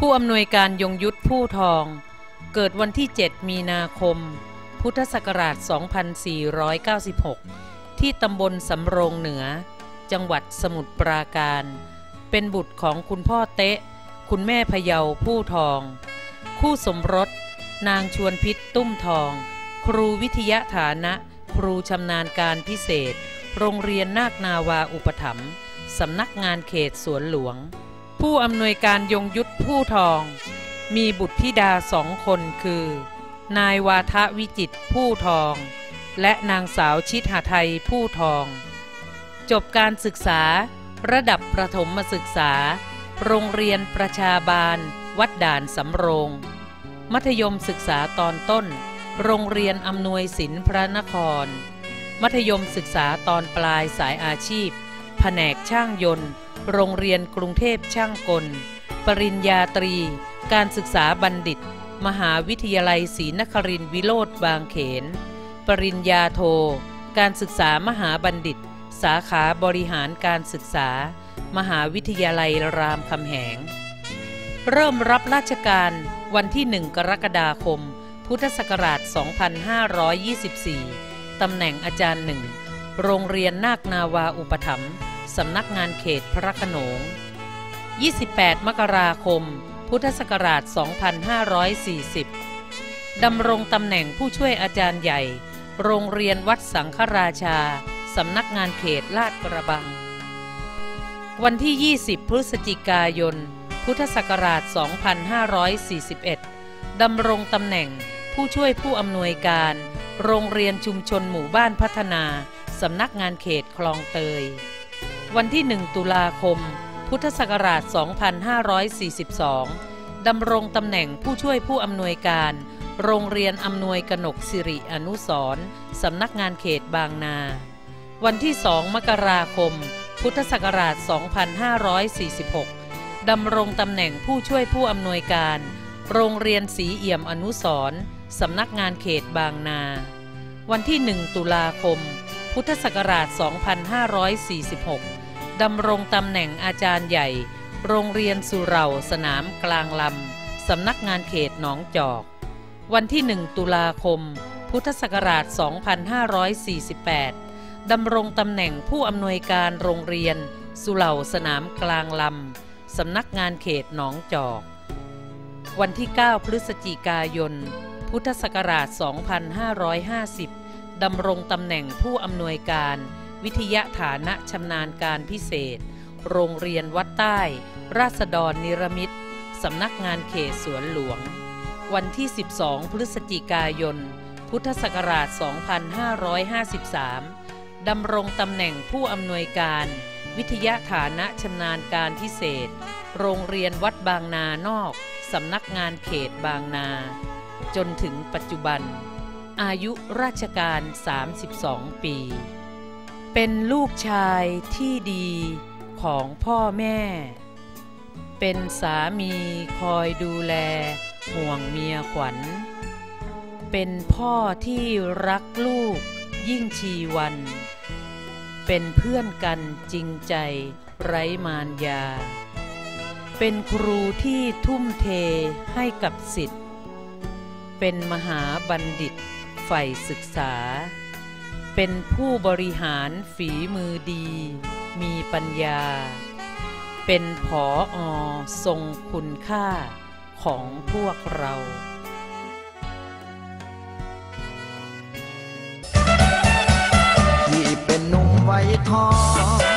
ผู้อำนวยการยงยุทธผู้ทอง เกิดวันที่ 7 มีนาคม พุทธศักราช 2496 ที่ตำบลสำโรงเหนือ จังหวัดสมุทรปราการ เป็นบุตรของคุณพ่อเตะ คุณแม่พเยาผู้ทอง คู่สมรส นางชวนพิษตุ้มทอง ครูวิทยาฐานะ ครูชำนาญการพิเศษ โรงเรียนนาคนาวาอุปถัมภ์สำนักงานเขตสวนหลวง ผู้อำนวยการยงยุทธผู้ทอง มีบุตรธิดาสองคนคือ นายวาทะวิจิตผู้ทอง และนางสาวชิดหาไทยผู้ทอง จบการศึกษาระดับประถมศึกษา โรงเรียนประชาบาล วัดด่านสำโรง มัธยมศึกษาตอนต้น โรงเรียนอำนวยศิลป์พระนคร มัธยมศึกษาตอนปลายสายอาชีพ แผนกช่างยนต์ โรงเรียนกรุงเทพช่างกล ปริญญาตรี การศึกษาบัณฑิต มหาวิทยาลัยศรีนครินทร์วิโรธบางเขน ปริญญาโท การศึกษามหาบัณฑิต สาขาบริหารการศึกษา มหาวิทยาลัยรามคำแหง เริ่มรับราชการวันที่ 1 กรกฎาคม พุทธศักราช 2524 ตำแหน่งอาจารย์หนึ่ง โรงเรียนนาคนาวาอุปถัมภ์ สำนักงานเขตพระขนง 28 มกราคม พุทธศักราช 2540 ดำรงตำแหน่งผู้ช่วยอาจารย์ใหญ่ โรงเรียนวัดสังฆราชา สำนักงานเขตลาดกระบัง วันที่ 20 พฤศจิกายน พุทธศักราช 2541 ดำรงตำแหน่งผู้ช่วยผู้อำนวยการ โรงเรียนชุมชนหมู่บ้านพัฒนาสำนักงานเขตคลองเตย วันที่ 1 ตุลาคม พุทธศักราช 2542 ดำรงตำแหน่งผู้ช่วยผู้อำนวยการ โรงเรียนอำนวยกนกสิริอนุสรสำนักงานเขตบางนา วันที่ 2 มกราคม พุทธศักราช 2546 ดำรงตำแหน่งผู้ช่วยผู้อำนวยการ โรงเรียนสีเอี่ยมอนุสรสำนักงานเขตบางนา วันที่ 1 ตุลาคม พุทธศักราช 2546 ดำรงตำแหน่งอาจารย์ใหญ่ โรงเรียนสุเหร่าสนามกลางลำ สำนักงานเขตหนองจอก วันที่ 1 ตุลาคม พุทธศักราช 2548 ดำรงตำแหน่งผู้อำนวยการโรงเรียน สุเหร่าสนามกลางลำ สำนักงานเขตหนองจอก วันที่ 9 พฤศจิกายน พุทธศักราช 2550 ดำรงตำแหน่งผู้อำนวยการ วิทยาฐานะชำนาญการพิเศษ โรงเรียนวัดใต้ ราษฎรนิรมิตสำนักงานเขตสวนหลวง วันที่ 12 พฤศจิกายน พุทธศักราช 2553 ดำรงตำแหน่งผู้อำนวยการ วิทยาฐานะชำนาญการพิเศษ โรงเรียนวัดบางนานอก สำนักงานเขตบางนา จนถึงปัจจุบัน อายุราชการ 32 ปี เป็นลูกชายที่ดีของพ่อแม่ เป็นสามีคอยดูแลห่วงเมียขวัญ เป็นพ่อที่รักลูกยิ่งชีวัน เป็นเพื่อนกันจริงใจไร้มารยา เป็นครูที่ทุ่มเทให้กับสิทธิ์ เป็นมหาบัณฑิต ใฝ่ศึกษา เป็นผู้บริหารฝีมือดี มีปัญญา เป็นผออทรงคุณค่าของพวกเราที่เป็นหนุ่มไวยทอง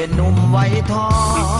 เ็นนุ่มไว้ทอง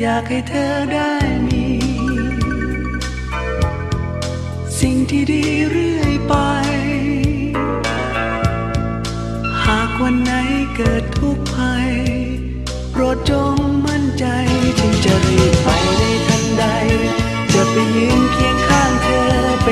อยากให้เธอได้มี สิ่งที่ดีเรื่อยไป หากวันไหนเกิดทุกข์ภัย โปรดจงมั่นใจฉันจะรีบไปในทันใด จะไปยืนเคียงข้างเธอไป